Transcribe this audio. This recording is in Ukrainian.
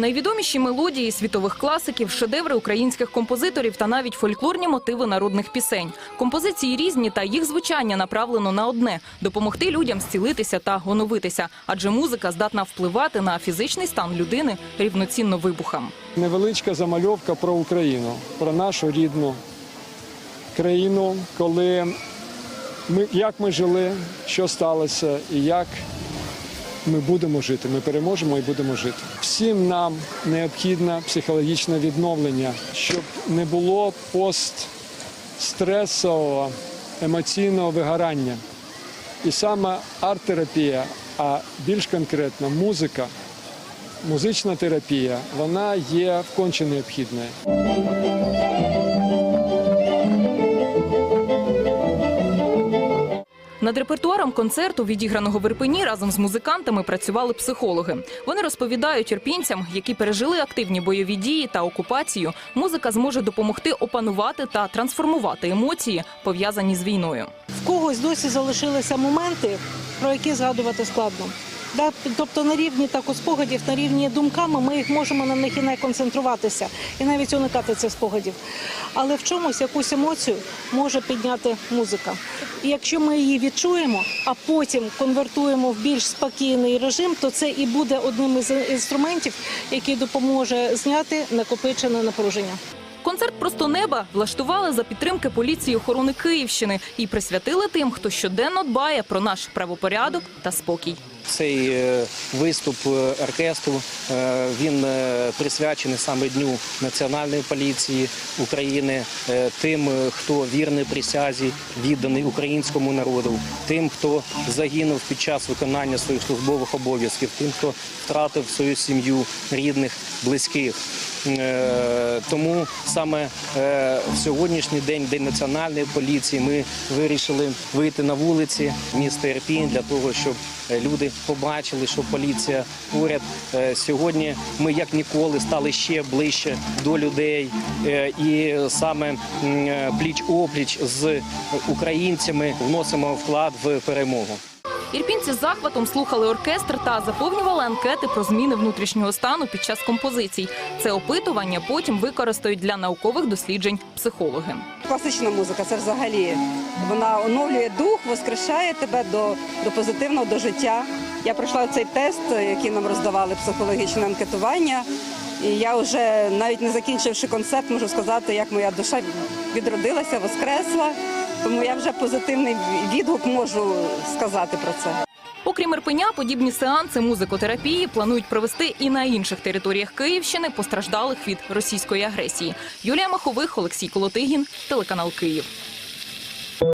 Найвідоміші мелодії світових класиків, шедеври українських композиторів та навіть фольклорні мотиви народних пісень. Композиції різні, та їх звучання направлено на одне допомогти людям зцілитися та оновитися, адже музика здатна впливати на фізичний стан людини рівноцінно вибухам. Невеличка замальовка про Україну, про нашу рідну країну, коли ми, як ми жили, що сталося і як ми будемо жити. Ми переможемо і будемо жити. Всім нам необхідне психологічне відновлення, щоб не було постстресового емоційного вигорання. І саме арт-терапія, а більш конкретно музика, музична терапія, вона є вконче необхідною. Над репертуаром концерту, відіграного в Ірпені, разом з музикантами працювали психологи. Вони розповідають ірпінцям, які пережили активні бойові дії та окупацію. Музика зможе допомогти опанувати та трансформувати емоції, пов'язані з війною. В когось досі залишилися моменти, про які згадувати складно. Да, тобто на рівні так спогадів, на рівні думками, ми їх можемо на них і не концентруватися, і навіть уникати цих спогадів. Але в чомусь якусь емоцію може підняти музика. І якщо ми її відчуємо, а потім конвертуємо в більш спокійний режим, то це і буде одним із інструментів, який допоможе зняти накопичене напруження. Концерт просто неба влаштували за підтримки поліції охорони Київщини і присвятили тим, хто щоденно дбає про наш правопорядок та спокій. Цей е, виступ е, оркестру е, він присвячений саме Дню Національної поліції України, тим, хто вірний присязі, відданий українському народу, тим, хто загинув під час виконання своїх службових обов'язків, тим, хто втратив свою сім'ю, рідних, близьких. Е, Тому саме е, в сьогоднішній день, День національної поліції, ми вирішили вийти на вулиці міста Ірпінь для того, щоб е, люди побачили, що поліція поряд. Сьогодні ми як ніколи стали ще ближче до людей, і саме пліч опліч з українцями вносимо вклад в перемогу. Ірпінці з захватом слухали оркестр та заповнювали анкети про зміни внутрішнього стану під час композицій. Це опитування потім використають для наукових досліджень психологи. Класична музика це взагалі вона оновлює дух, воскрешає тебе до, до позитивного, до життя. Я пройшла цей тест, який нам роздавали психологічне анкетування. І я вже навіть не закінчивши концерт, можу сказати, як моя душа відродилася, воскресла. Тому я вже позитивний відгук можу сказати про це. Окрім Ірпеня, подібні сеанси музикотерапії планують провести і на інших територіях Київщини, постраждалих від російської агресії. Юлія Махових, Олексій Колотигін, телеканал Київ.